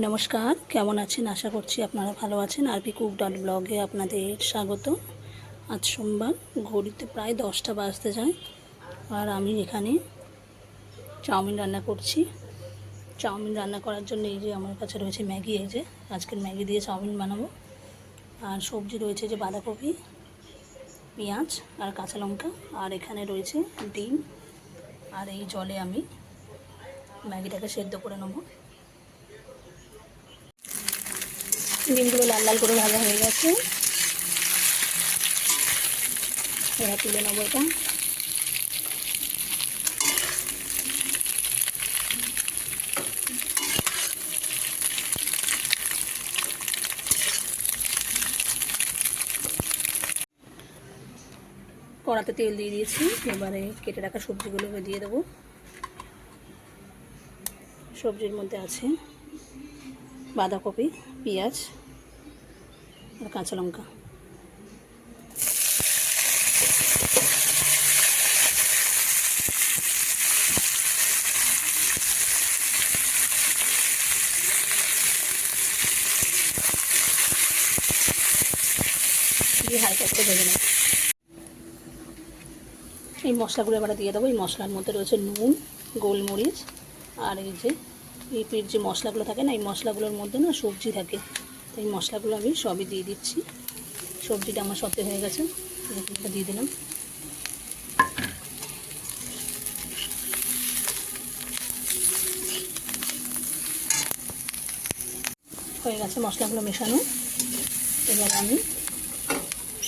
নমস্কার, কেমন আছেন? আশা করছি আপনারা ভালো আছেন। আরপি কুক ডট ব্লগে আপনাদের স্বাগত। আজ সোমবার, ঘড়িতে প্রায় দশটা বাজতে যায়। আর আমি এখানে চাউমিন রান্না করছি। চাউমিন রান্না করার জন্য এই যে আমার কাছে রয়েছে ম্যাগি, এই যে আজকের ম্যাগি দিয়ে চাউমিন বানাবো। আর সবজি রয়েছে যে বাঁধাকপি, পেঁয়াজ আর কাঁচা লঙ্কা। আর এখানে রয়েছে ডিম। আর এই জলে আমি ম্যাগিটাকে সেদ্ধ করে নেব। ডিমগুলো লাল লাল করে ভাজা হয়ে গেছে। এবার তুলে নেব এটা। কড়াতে তেল দিয়ে দিয়েছি, এবারে কেটে রাখা সবজিগুলো দিয়ে দেবো। সবজির মধ্যে আছে বাঁধাকপি, পেঁয়াজ কাঁচা লঙ্কা। দিয়ে হালকা করে ভেজে নেব। এই মশলাগুলো এবার দিয়ে দেবো। এই মশলার মধ্যে রয়েছে নুন, গোলমরিচ আর এই যে, এই পেট যে মশলাগুলো থাকে না, এই মশলাগুলোর মধ্যে না সবজি থাকে। তো এই মশলাগুলো আমি সবই দিয়ে দিচ্ছি। সবজিটা আমার সতে হয়ে গেছে। দিয়ে দিলাম। হয়ে গেছে মশলাগুলো মেশানো। এবার আমি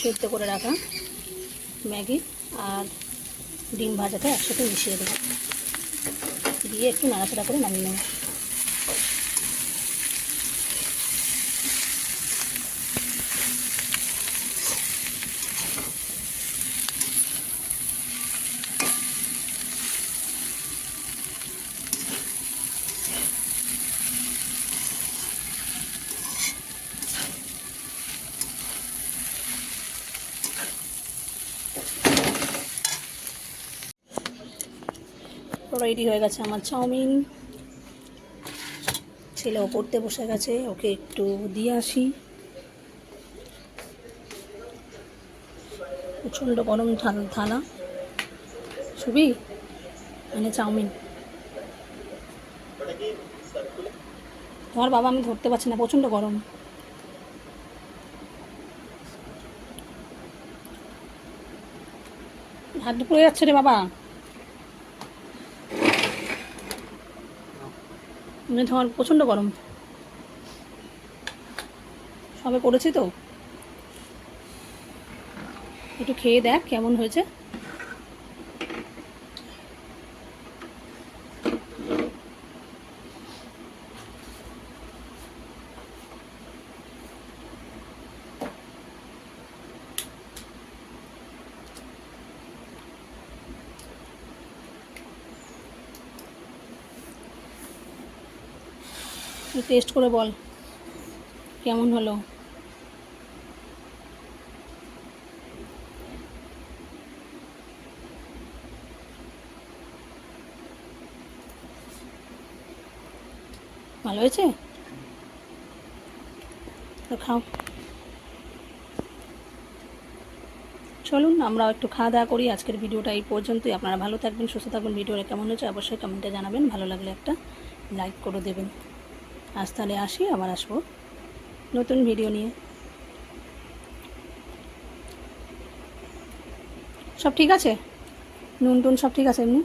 সেদ্ধ করে রাখা ম্যাগি আর ডিম ভাজাটা একসাথে মিশিয়ে দেবো। দিয়ে একটু নাড়াচাড়া করে নামিয়ে নেব। রেডি হয়ে গেছে আমার চাউমিন। ছেলেও পড়তে বসে গেছে, ওকে একটু দিয়ে আসি। প্রচণ্ড গরম থালা। ছবি মানে চাউমিন। তোমার বাবা আমি ধরতে পারছি না, প্রচণ্ড গরম। হাত দুপুরে যাচ্ছে রে বাবা। মানে আমার প্রচণ্ড গরম। সবে করেছি তো। একটু খেয়ে দেখ কেমন হয়েছে। টেস্ট করে বল, কেমন হলো? ভালো হয়েছে? তো খাও। চলুন, আমরাও একটু খাওয়া দাওয়া করি। আজকের ভিডিওটা এই পর্যন্তই। আপনারা ভালো থাকবেন, সুস্থ থাকবেন। ভিডিওটা কেমন হয়েছে অবশ্যই কমেন্টে জানাবেন। ভালো লাগলে একটা লাইক করে দেবেন। আজ তাহলে আসি, আবার আসব। নতুন ভিডিও নিয়ে। সব ঠিক আছে? নুন টুন সব ঠিক আছে এমনি